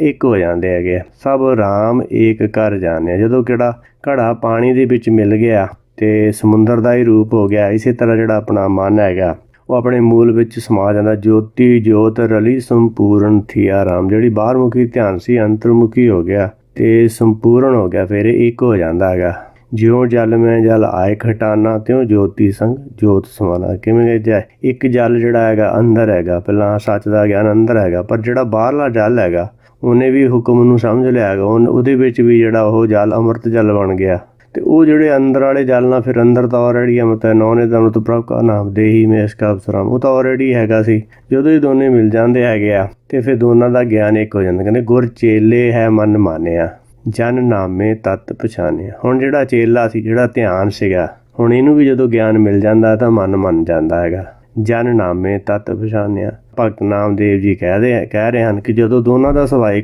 ਇੱਕ ਹੋ ਜਾਂਦੇ ਹੈਗੇ ਆ। ਸਭ ਰਾਮ ਏਕ ਕਰ ਜਾਣੇ ਜਦੋਂ ਕਿਹੜਾ ਘੜਾ ਪਾਣੀ ਦੇ ਵਿੱਚ ਮਿਲ ਗਿਆ ਤੇ ਸਮੁੰਦਰ ਦਾ ਹੀ ਰੂਪ ਹੋ ਗਿਆ, ਇਸੇ ਤਰ੍ਹਾਂ ਜਿਹੜਾ ਆਪਣਾ ਮਨ ਹੈਗਾ, ਉਹ ਆਪਣੇ ਮੂਲ ਵਿੱਚ ਸਮਾ ਜਾਂਦਾ। ਜੋਤੀ ਜੋਤ ਰਲੀ ਸੰਪੂਰਨ ਥੀਆ ਰਾਮ। ਜਿਹੜੀ ਬਾਹਰਮੁਖੀ ਧਿਆਨ ਸੀ, ਅੰਤਰਮੁਖੀ ਹੋ ਗਿਆ ਤੇ ਸੰਪੂਰਨ ਹੋ ਗਿਆ, ਫਿਰ ਇੱਕ ਹੋ ਜਾਂਦਾ ਹੈਗਾ। ਜਿਉਂ ਜਲ ਮੈਂ ਜਲ ਆਏ ਖਟਾਨਾ, ਤਿਉ ਜੋਤੀ ਸੰਗ ਜੋਤ ਸਮਾਨਾ। ਕਿਵੇਂ ਕਿ ਇੱਕ ਜਲ ਜਿਹੜਾ ਹੈਗਾ, ਅੰਦਰ ਹੈਗਾ। ਪਹਿਲਾਂ ਸੱਚ ਦਾ ਗਿਆਨ ਅੰਦਰ ਹੈਗਾ, ਪਰ ਜਿਹੜਾ ਬਾਹਰਲਾ ਜਲ ਹੈਗਾ ਉਹਨੇ ਵੀ ਹੁਕਮ ਨੂੰ ਸਮਝ ਲਿਆ ਹੈਗਾ। ਉਹਨ- ਉਹਦੇ ਵਿੱਚ ਵੀ ਜਿਹੜਾ ਉਹ ਜਲ, ਅੰਮ੍ਰਿਤ ਜਲ ਬਣ ਗਿਆ। ਤੇ ਉਹ ਜਿਹੜੇ ਅੰਦਰ ਵਾਲੇ ਜਲ ਨਾਲ ਫਿਰ ਅੰਦਰ ਤਾਂ ਆਲਰੇਡੀ ਅਮਤ ਨੌਨੇ ਦਾ ਅਮਤ ਪ੍ਰਭ ਕਾ ਨਾਮ ਦੇਹੀ ਮੇਂ ਇਸਕਾ ਅਵਸਰਾਮ ਉਹ ਤਾਂ ਆਲਰੇਡੀ ਹੈਗਾ ਸੀ। ਜਦੋਂ ਇਹ ਦੋਨੇ ਮਿਲ ਜਾਂਦੇ ਹੈਗੇ ਆ, ਤੇ ਫਿਰ ਦੋਨਾਂ ਦਾ ਗਿਆਨ ਇੱਕ ਹੋ ਜਾਂਦਾ। ਕਹਿੰਦੇ, ਗੁਰ ਚੇਲੇ ਹੈ ਮਨ ਮਾਨਿਆ, ਜਨ ਨਾਮੇ ਤਤ ਪਛਾਨਿਆ। ਹੁਣ ਜਿਹੜਾ ਚੇਲਾ ਸੀ, ਜਿਹੜਾ ਧਿਆਨ ਸੀਗਾ, ਹੁਣ ਇਹਨੂੰ ਵੀ ਜਦੋਂ ਗਿਆਨ ਮਿਲ ਜਾਂਦਾ ਤਾਂ ਮਨ ਮੰਨ ਜਾਂਦਾ ਹੈਗਾ। ਜਨ ਨਾਮੇ ਤਤ ਪਛਾਨਿਆ। ਭਗਤ ਨਾਮਦੇਵ ਜੀ ਕਹਿ ਕਹਦੇ ਕਹਿ ਰਹੇ ਹਨ ਕਿ ਜਦੋਂ ਦੋਨਾਂ ਦਾ ਸਵਾਇਕ